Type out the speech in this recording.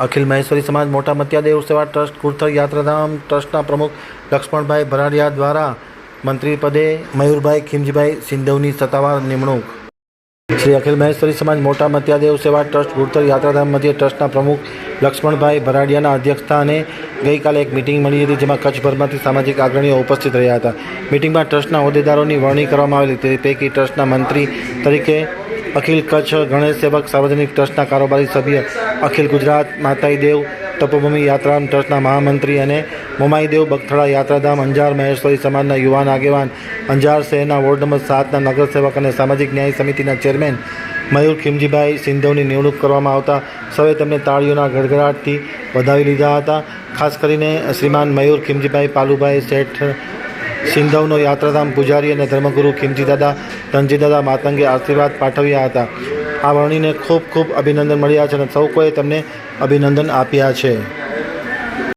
અખિલ મહેશ્વરી સમાજ મોટા મત્યાદેવ સેવા ટ્રસ્ટ કુર્થર યાત્રાધામ ટ્રસ્ટના પ્રમુખ લક્ષ્મણભાઈ ભરાડિયા દ્વારા મંત્રી પદે મયુરભાઈ ખીમજીભાઈ સિંધવની સત્તાવાર નિમણૂક. શ્રી અખિલ મહેશ્વરી સમાજ મોટા મત્યાદેવ સેવા ટ્રસ્ટ ગુર્તર યાત્રાધામ મધ્ય ટ્રસ્ટના પ્રમુખ લક્ષ્મણભાઈ ભરાડિયાના અધ્યક્ષસ્થાને ગઈકાલે એક મિટિંગ મળી હતી જેમાં કચ્છભરમાંથી સામાજિક અગ્રણીઓ ઉપસ્થિત રહ્યા હતા. મિટિંગમાં ટ્રસ્ટના હોદ્દેદારોની વરણી કરવામાં આવેલી તે પૈકી ટ્રસ્ટના મંત્રી તરીકે અખિલ કચ્છ ગણેશ સેવક, સાર્વજનિક ટ્રસ્ટના કારોબારી સભ્ય અખિલ ગુજરાત, માતાઈ દેવ, તપોભૂમિ યાત્રાધામ ટ્રસ્ટના મહામંત્રી અને મોમાઈદેવ બગથળા યાત્રાધામ, અંજાર મહેશ્વરી સમાજના યુવાન આગેવાન, અંજાર શહેરના વોર્ડ નંબર સાતના નગરસેવક અને સામાજિક ન્યાય સમિતિના ચેરમેન મયુર ખીમજીભાઈ સિંધવની નિમણૂક કરવામાં આવતા સૌએ તેમને તાળીઓના ગડગડાટથી વધાવી લીધા હતા. ખાસ કરીને શ્રીમાન મયુર ખીમજીભાઈ પાલુભાઈ શેઠ સિંધવનો યાત્રાધામ પૂજારી અને ધર્મગુરુ ખીમજી દાદા ધનજી માતંગે આશીર્વાદ પાઠવ્યા હતા. આ વર્ણીને ખૂબ ખૂબ અભિનંદન મળ્યા છે અને સૌ કોઈએ તેમને અભિનંદન આપ્યા છે.